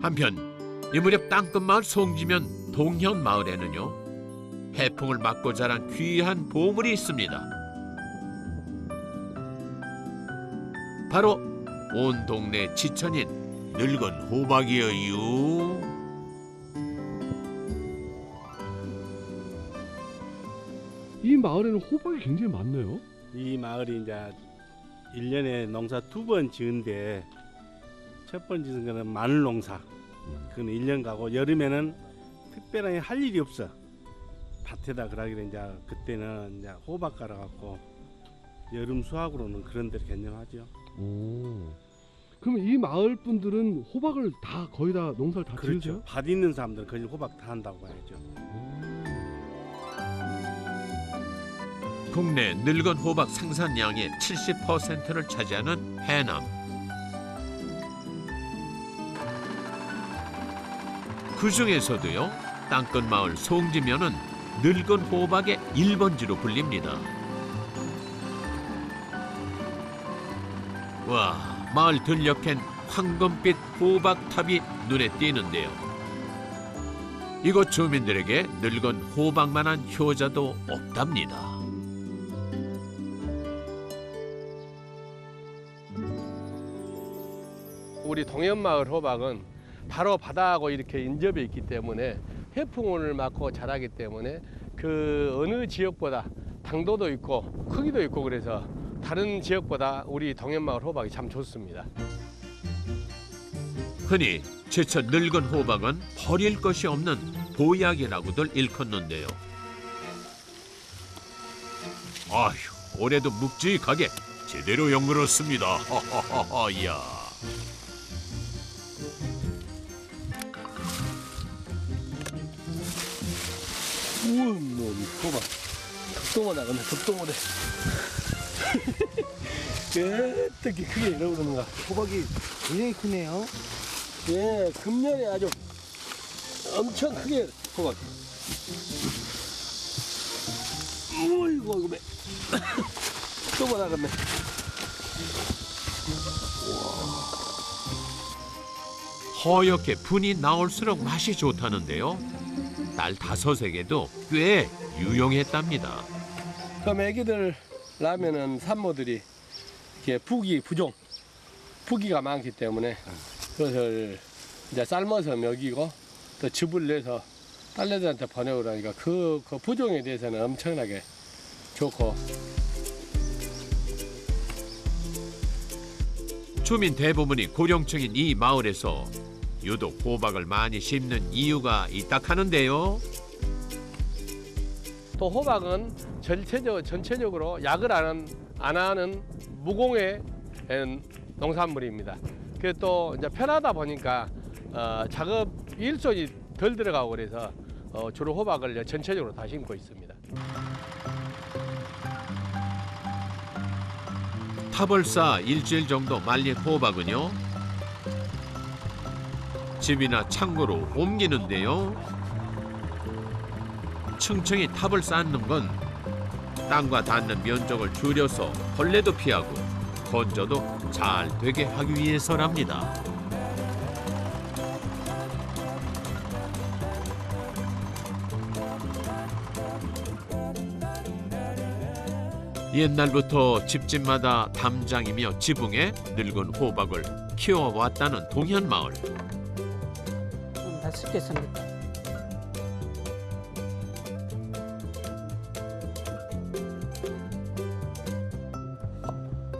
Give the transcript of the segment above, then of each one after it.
한편 이 무렵 땅끝마을 송지면 동현 마을에는요 해풍을 맞고 자란 귀한 보물이 있습니다. 바로 온 동네 지천인 늙은 호박이여유. 이 마을에는 호박이 굉장히 많네요. 이 마을이 이제 1년에 농사 두 번 지은데 첫번 지은 거는 마늘 농사. 그건 1년 가고 여름에는 특별하게 할 일이 없어. 밭에다 그러기를 이제 그때는 이제 호박 깔아 갖고 여름 수확으로는 그런 데를 개념하죠. 오. 그러면 이 마을 분들은 호박을 다 거의 다 농사를 다 그렇죠. 지으세요? 밭 있는 사람들은 거의 호박 다 한다고 봐야죠. 국내 늙은 호박 생산량의 70%를 차지하는 해남. 그 중에서도요, 땅끝 마을 송지면은 늙은 호박의 1번지로 불립니다. 와, 마을 들녘엔 황금빛 호박탑이 눈에 띄는데요. 이곳 주민들에게 늙은 호박만한 효자도 없답니다. 우리 동현마을 호박은 바로 바다하고 이렇게 인접해 있기 때문에 해풍을 맞고 자라기 때문에 그 어느 지역보다 당도도 있고 크기도 있고 그래서 다른 지역보다 우리 동현마을 호박이 참 좋습니다. 흔히 제쳐 늙은 호박은 버릴 것이 없는 보약이라고들 일컫는데요. 아휴, 올해도 묵직하게 제대로 연그렸습니다. 하하하하, 야. 우와, 뭐 호박 덕동어 나갔네, 덕동어래. 어떻게 크게 일어오는가? 호박이 굉장히 크네요. 예, 금년에 아주 엄청 크게 호박. 어이구, 이거 매. 또 나갔네. 허옇게 분이 나올수록 맛이 좋다는데요. 딸 다섯에게도 꽤 유용했답니다. 그럼 애기들 라면은 산모들이 이렇게 부기 부종, 부기가 많기 때문에 그것을 이제 삶아서 먹이고 또 즙을 내서 딸내들한테 보내오라니까 그, 그 부종에 대해서는 엄청나게 좋고 주민 대부분이 고령층인 이 마을에서 유독 호박을 많이 심는 이유가 있다 하는데요. 또 호박은 전체적, 전체적으로 약을 안, 한- 안 하는 무공해 농산물입니다. 그게 또 이제 편하다 보니까 어, 작업 일손이 덜 들어가고 그래서 어, 주로 호박을 전체적으로 다 심고 있습니다. 쌓아 일주일 정도 말린 호박은요. 집이나 창고로 옮기는데요. 층층이 탑을 쌓는 건 땅과 닿는 면적을 줄여서 벌레도 피하고 건조도 잘 되게 하기 위해서랍니다. 옛날부터 집집마다 담장이며 지붕에 늙은 호박을 키워왔다는 동현마을. 좀 맛있겠습니다.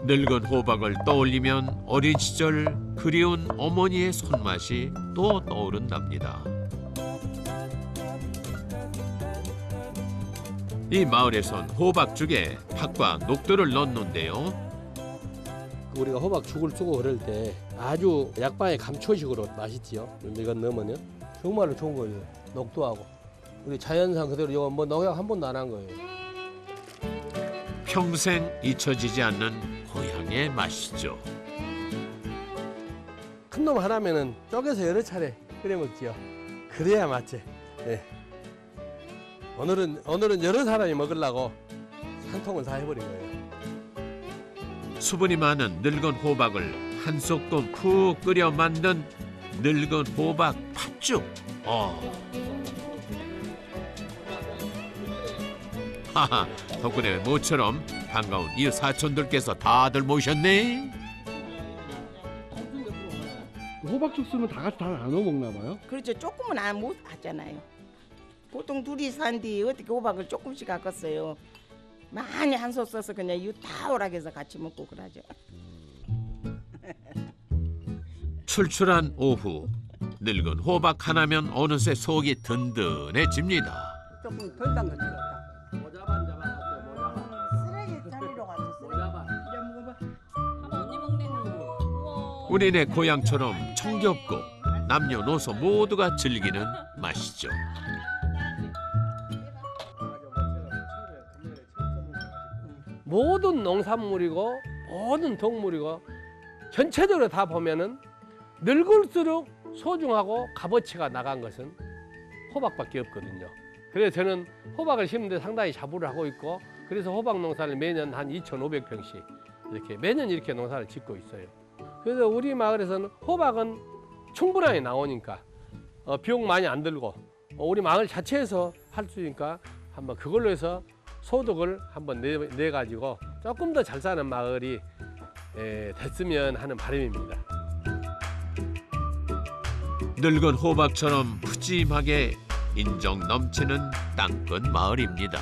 늙은 호박을 떠올리면 어린 시절 그리운 어머니의 손맛이 또 떠오른답니다. 이 마을에선 호박죽에 팥과 녹두를 넣는데요. 우리가 호박 죽을 쓰고 그럴 때 아주 약방의 감초식으로 맛있지요. 이건 넣으면요. 정말로 좋은 거예요. 녹두하고. 우리 자연산 그대로 이거 뭐 농약 한 번도 안 한 거예요. 평생 잊혀지지 않는 고향의 맛이죠. 큰 놈 하나면은 쪼개서 여러 차례 끓여 먹지요. 그래야 맛지. 예. 오늘은 오늘은 여러 사람이 먹으려고 한 통을 다 해버린 거예요. 수분이 많은 늙은 호박을 한 소끔 푹 끓여 만든 늙은 호박 팥죽. 어. 하하, 덕분에 모처럼 반가운 이웃 사촌들께서 다들 모셨네. 그 호박 죽수는 다 같이 다 나눠 먹나 봐요. 그렇죠. 조금은 안못 하잖아요. 보통 둘이 산뒤 어떻게 호박을 조금씩 갖겠어요. 많이 한 솥 써서 그냥 이다 오락해서 같이 먹고 그러죠. 출출한 오후 늙은 호박 하나면 어느새 속이 든든해집니다. 조금 덜 담갔다. 쓰레기 자리로 가서 우리네 고향처럼 정겹고 남녀노소 모두가 즐기는 맛이죠. 모든 농산물이고 모든 동물이고 전체적으로 다 보면은 늙을수록 소중하고 값어치가 나간 것은 호박밖에 없거든요. 그래서 저는 호박을 심는데 상당히 자부를 하고 있고 그래서 호박 농사를 매년 한 2,500평씩 이렇게 매년 이렇게 농사를 짓고 있어요. 그래서 우리 마을에서는 호박은 충분하게 나오니까 어, 비용 많이 안 들고 어, 우리 마을 자체에서 할 수 있으니까 한번 그걸로 해서 소득을 한번 내, 내 가지고 조금 더 잘 사는 마을이 에, 됐으면 하는 바람입니다. 늙은 호박처럼 푸짐하게 인정 넘치는 땅끝 마을입니다.